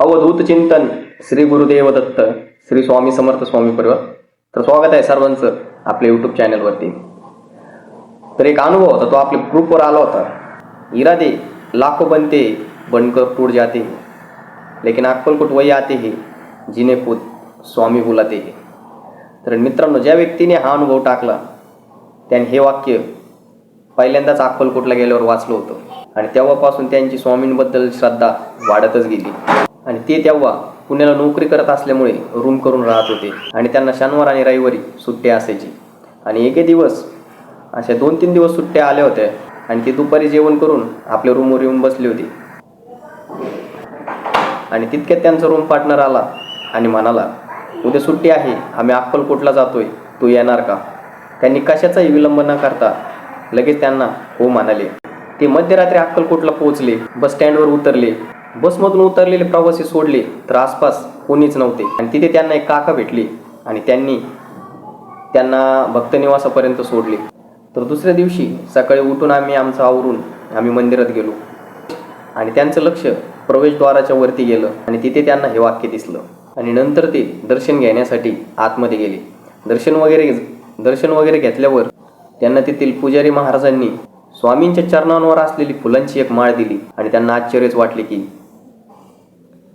अवधूत चिंतन श्री गुरुदेव दत्त श्री स्वामी समर्थ स्वामी परिवार तर स्वागत आहे सर्वांचं आपल्या युट्यूब चॅनलवरती तर एक अनुभव होता तो आपल्या ग्रुपवर आला होता. इरादे लाखो बनते बनकर टूट जाते लेकिन अक्कलकोट वही आते हे जिने खुद स्वामी बुलाते हे. तर मित्रांनो ज्या व्यक्तीने हा अनुभव टाकला त्याने हे वाक्य पहिल्यांदाच अक्कलकोटला गेल्यावर वाचलं होतं. आणि तेव्हापासून त्यांची स्वामींबद्दल श्रद्धा वाढतच गेली. आणि ते तेव्हा पुण्याला नोकरी करत असल्यामुळे रूम करून राहत होते. आणि त्यांना शनिवार आणि रविवारी सुट्टी असायची. आणि एके दिवस अशा दोन तीन दिवस सुट्ट्या आल्या होत्या. आणि ते दुपारी जेवण करून आपल्या रूमवर येऊन बसली होती. आणि तितक्यात त्यांचा रूम पार्टनर आला आणि म्हणाला उद्या सुट्टी आहे. आम्ही अक्कलकोटला जातोय. तू येणार का? त्यांनी कशाचाही विलंब न करता लगेच त्यांना हो म्हणाले. ते मध्यरात्री अक्कलकोटला पोहोचले. बस स्टँडवर उतरले. बसमधून उतरलेले प्रवासी सोडले तर आसपास कोणीच नव्हते. आणि तिथे त्यांना एक काका भेटले आणि त्यांनी त्यांना भक्तनिवासापर्यंत सोडले. तर दुसऱ्या दिवशी सकाळी उठून आम्ही आमचं आवरून आम्ही मंदिरात गेलो. आणि त्यांचं लक्ष प्रवेशद्वाराच्या वरती गेलं आणि तिथे त्यांना हे वाक्य दिसलं. आणि नंतर ते दर्शन घेण्यासाठी आतमध्ये गेले. दर्शन वगैरे दर्शन वगैरे घेतल्यावर त्यांना तेथील पुजारी महाराजांनी स्वामींच्या चरणांवर असलेली फुलांची एक माळ दिली आणि त्यांना आश्चर्यच वाटले की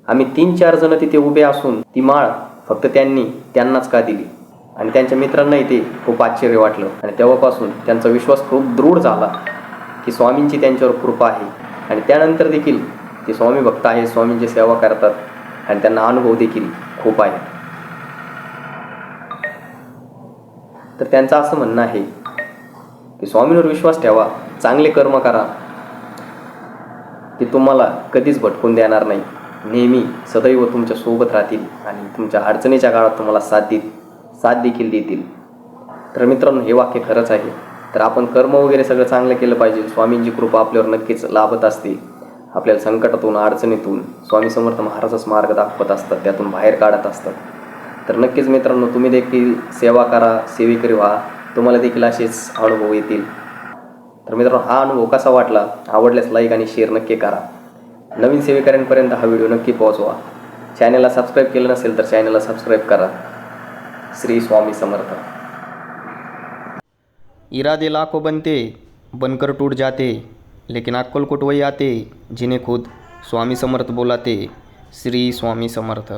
आम्ही तीन चार जण तिथे उभे असून ती माळ फक्त त्यांनी त्यांनाच का दिली? आणि त्यांच्या मित्रांनाही ते खूप आश्चर्य वाटलं. आणि तेव्हापासून त्यांचा विश्वास खूप दृढ झाला की स्वामींची त्यांच्यावर कृपा आहे. आणि त्यानंतर देखील ते स्वामी भक्त आहे स्वामींची सेवा करतात आणि त्यांना अनुभव देखील खूप आहे तर त्यांचं असं म्हणणं आहे की स्वामींवर विश्वास ठेवा चांगले कर्म करा ते तुम्हाला कधीच भटकून देणार नाही. नेहमी सदैव तुमच्यासोबत राहतील आणि तुमच्या अडचणीच्या काळात तुम्हाला साथ देत साथ देखील देतील. तर मित्रांनो हे वाक्य खरंच आहे. तर आपण कर्म वगैरे सगळं चांगलं केलं पाहिजे. स्वामींची कृपा आपल्यावर नक्कीच लाभत असते. आपल्याला संकटातून अडचणीतून स्वामी समर्थ महाराजच मार्ग दाखवत असतात. त्यातून बाहेर काढत असतात. तर नक्कीच मित्रांनो तुम्ही देखील सेवा करा सेवेकरी व्हा. तुम्हाला देखील असेच अनुभव येतील. तर मित्रांनो हा अनुभव कसा वाटला? आवडल्यास लाईक आणि शेअर नक्की करा. नवीन सेवेकऱ्यांपर्यंत हा व्हिडिओ नक्की पोहोचवा. चॅनलला सबस्क्राईब केलं नसेल तर चॅनलला सबस्क्राईब करा. श्री स्वामी समर्थ. इरादे लाखो बनते बनकर टूट जाते लेकिन अक्कलकोट वही आते जिने खुद स्वामी समर्थ बोलाते. श्री स्वामी समर्थ.